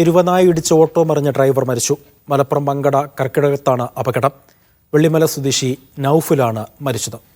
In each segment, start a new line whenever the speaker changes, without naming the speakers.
തിരുവനായി ഇടിച്ച് ഓട്ടോ മറിഞ്ഞ ഡ്രൈവർ മരിച്ചു. മലപ്പുറം മങ്കട കർക്കിടകത്താണ് അപകടം. വെള്ളിമല സ്വദേശി നൌഫിലാണ് മരിച്ചത്.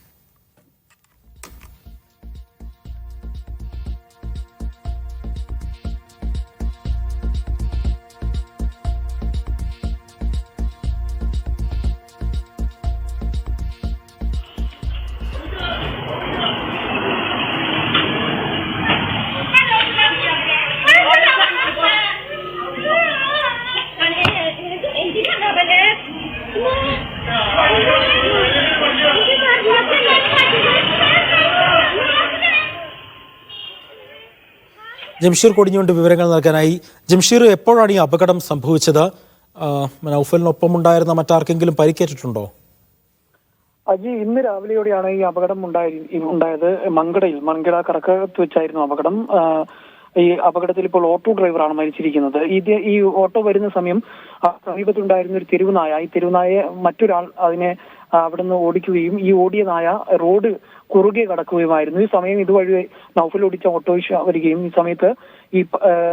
ജംഷീർ കൊടിഞ്ഞുകൊണ്ട് വിവരങ്ങൾ നൽകാനായി. ജംഷീർ എപ്പോഴാണ് ഈ അപകടം സംഭവിച്ചത്? നൗഫലിനൊപ്പം ഉണ്ടായിരുന്ന മറ്റാർക്കെങ്കിലും പരിക്കേറ്റിട്ടുണ്ടോ?
അജി ഇന്ന് രാവിലെയോടെയാണ് ഈ അപകടം ഉണ്ടായി ഉണ്ടായത്. മങ്കടയിൽ മങ്കട കറക്കത്ത് വെച്ചായിരുന്നു അപകടം. ഈ അപകടത്തിൽ ഇപ്പോൾ ഓട്ടോ ഡ്രൈവറാണ് മരിച്ചിരിക്കുന്നത്. ഇത് ഈ ഓട്ടോ വരുന്ന സമയം സമീപത്തുണ്ടായിരുന്ന ഒരു തെരുവുനായ ഈ തെരുവുനായെ മറ്റൊരാൾ അതിനെ അവിടുന്ന് ഓടിക്കുകയും ഈ ഓടിയ നായ റോഡ് കുറുകെ കടക്കുകയുമായിരുന്നു. ഈ സമയം ഇതുവഴി നൗഫൽ ഓടിച്ച ഓട്ടോറിക്ഷ വരികയും ഈ സമയത്ത് ഈ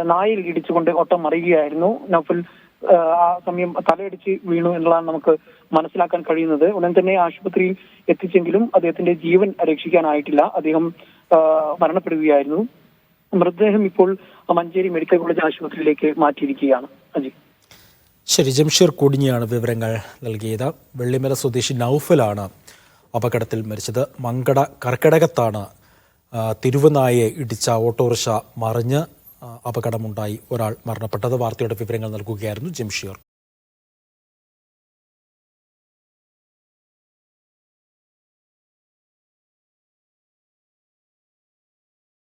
നായയിൽ ഇടിച്ചുകൊണ്ട് ഓട്ടം മറിയുകയായിരുന്നു. നൗഫൽ ആ, സമയം തലയടിച്ച് വീണു എന്നുള്ളതാണ് നമുക്ക് മനസ്സിലാക്കാൻ കഴിയുന്നത്. ഉടൻ തന്നെ ആശുപത്രിയിൽ എത്തിച്ചെങ്കിലും അദ്ദേഹത്തിന്റെ ജീവൻ രക്ഷിക്കാനായിട്ടില്ല. അദ്ദേഹം മരണപ്പെടുകയായിരുന്നു. മൃതദേഹം ഇപ്പോൾ മഞ്ചേരി മെഡിക്കൽ കോളേജ് ആശുപത്രിയിലേക്ക് മാറ്റിയിരിക്കുകയാണ്. അജി.
ശരി ജംഷീർ കൊടിഞ്ഞിയാണ് വിവരങ്ങൾ നൽകിയത്. വെള്ളിമല സ്വദേശി നൌഫലാണ് അപകടത്തിൽ മരിച്ചത്. മങ്കട കർക്കിടകത്താണ് തിരുവനായെ ഇടിച്ച ഓട്ടോറിക്ഷ മറിഞ്ഞ് അപകടമുണ്ടായി. ഒരാൾ മരണപ്പെട്ടത്. വാർത്തയുടെ വിവരങ്ങൾ നൽകുകയായിരുന്നു ജംഷീർ.